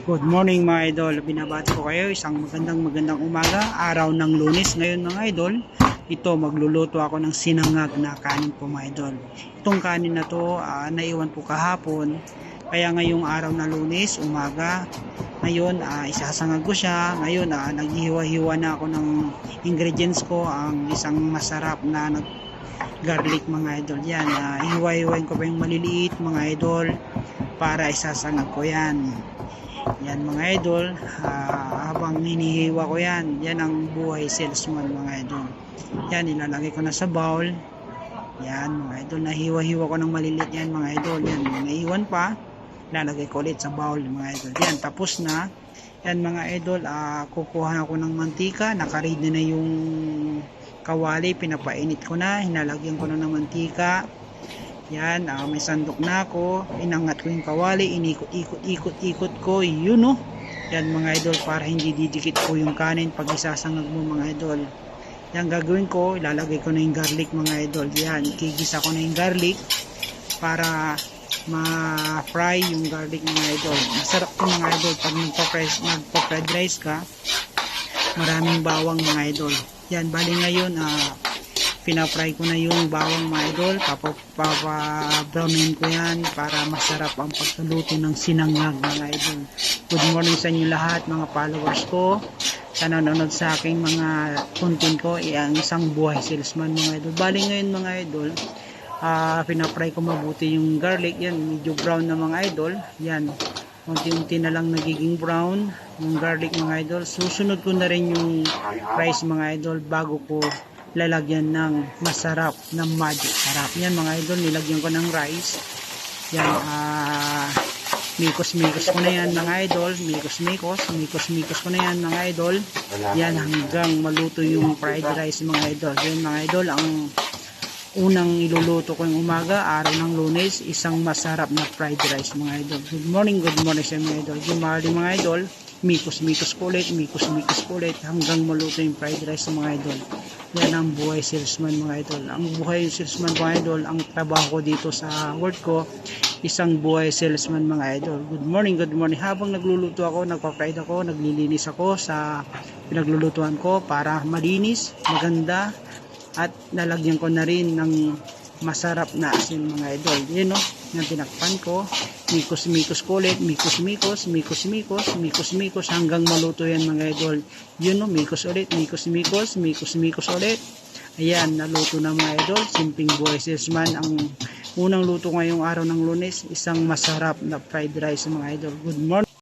Good morning mga idol. Binabati ko kayo isang magandang magandang umaga, araw ng lunes. Ngayon mga idol, ito magluluto ako ng sinangag na kanin po mga idol. Itong kanin na to, ah, naiwan po kahapon. Kaya ngayong araw na lunes, umaga, ngayon ah, isasangag ko siya. Ngayon ah, naghihiwa-hiwa na ako ng ingredients ko. Ang isang masarap na nag garlic mga idol. Yan, ah, hiwa-hiwain ko pa yung maliliit mga idol para isasangag ko yan. Yan mga idol, ah, habang hinihiwa ko yan, yan ang buhay salesman mga idol. Yan, ilalagay ko na sa bowl. Yan mga idol, nahiwa-hiwa ko ng maliliit yan mga idol. Yan, naiwan pa, ilalagay ko ulit sa bowl mga idol. Yan, tapos na. Yan mga idol, ah, kukuha ako ng mantika, nakaready na yung kawali, pinapainit ko na, hinalagyan ko na ng mantika. Yan, ah, may sandok na ako. Inangat ko yung kawali, inikot-ikot-ikot-ikot ko. Yun no. Yan mga idol, para hindi didikit po yung kanin pag isasangag mo mga idol. Yan gagawin ko, ilalagay ko na yung garlic mga idol. Yan, ikigisa ko na yung garlic para ma-fry yung garlic mga idol. Masarap to mga idol pag nagpa-fried nagpa rice ka. Maraming bawang mga idol. Yan, bali ngayon, ah, pinafry ko na yung bawang mga idol. Papabrownin ko yan para masarap ang pagkaluto ng sinangag mga idol. Good morning sa inyo lahat mga followers ko. Sa nanonood sa aking mga content ko eh, ang isang buhay salesman mga idol. Bali ngayon mga idol uh, pinafry ko mabuti yung garlic. Yan medyo brown na mga idol. Yan unti-unti na lang nagiging brown yung garlic mga idol. Susunod ko na rin yung rice mga idol bago ko lalagyan ng masarap na magic sarap. Yan mga idol nilagyan ko ng rice. Yan ah mikos mikos ko na yan mga idol. Mikos mikos mikos mikos ko na yan mga idol. Yan hanggang maluto yung fried rice mga idol. Yan mga idol ang unang iluluto ko yung umaga araw ng lunes isang masarap na fried rice mga idol. Good morning good morning sa mga idol. Morning mga idol. Mikos mikos ko ulit mikos mikos ko ulit hanggang maluto yung fried rice mga idol yan ang buhay salesman mga idol. Ang buhay salesman mga idol, ang trabaho dito sa work ko, isang buhay salesman mga idol. Good morning, good morning. Habang nagluluto ako, nagpa-fried ako, naglilinis ako sa pinaglulutuan ko para malinis, maganda, at nalagyan ko na rin ng masarap na asin mga idol. Yun no, yung tinakpan ko, mikos-mikos ko ulit, mikos-mikos, mikos-mikos, mikos-mikos hanggang maluto yan mga idol. Yun no, mikos ulit, mikos-mikos, mikos-mikos ulit. Ayan, naluto na mga idol. Simping buhay salesman. Ang unang luto ngayong araw ng lunes, isang masarap na fried rice mga idol. Good morning.